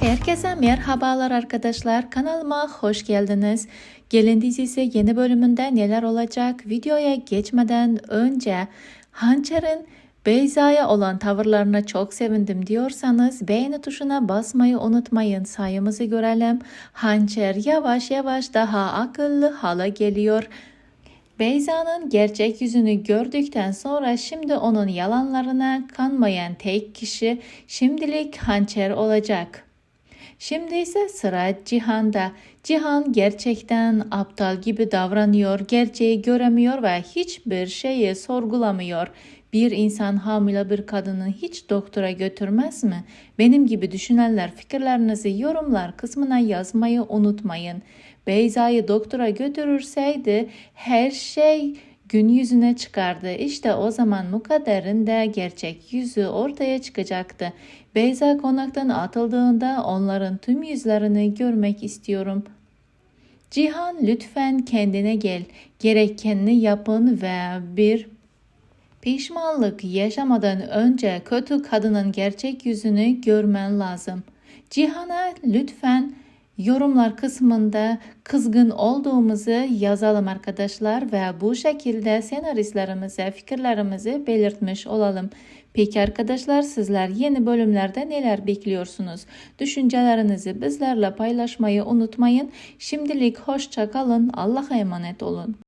Herkese merhabalar arkadaşlar. Kanalıma hoş geldiniz. Gelin dizisi yeni bölümünde neler olacak? Videoya geçmeden önce Hançer'in Beyza'ya olan tavırlarına çok sevindim diyorsanız beğeni tuşuna basmayı unutmayın. Sayımızı görelim. Hançer yavaş yavaş daha akıllı hala geliyor. Beyza'nın gerçek yüzünü gördükten sonra şimdi onun yalanlarına kanmayan tek kişi şimdilik hançer olacak. Şimdi ise sıra Cihan'da. Cihan gerçekten aptal gibi davranıyor, gerçeği göremiyor ve hiçbir şeyi sorgulamıyor. Bir insan hamile bir kadını hiç doktora götürmez mi? Benim gibi düşünenler fikirlerinizi yorumlar kısmına yazmayı unutmayın. Beyza'yı doktora götürürseydi her şey gün yüzüne çıkardı. İşte o zaman Mukadder'in de gerçek yüzü ortaya çıkacaktı. Beyza konaktan atıldığında onların tüm yüzlerini görmek istiyorum. Cihan lütfen kendine gel. Gerekeni yapın ve bir Pişmanlık yaşamadan önce kötü kadının gerçek yüzünü görmen lazım. Cihan'a lütfen yorumlar kısmında kızgın olduğumuzu yazalım arkadaşlar ve bu şekilde senaristlerimize fikirlerimizi belirtmiş olalım. Peki arkadaşlar sizler yeni bölümlerde neler bekliyorsunuz? Düşüncelerinizi bizlerle paylaşmayı unutmayın. Şimdilik hoşça kalın. Allah'a emanet olun.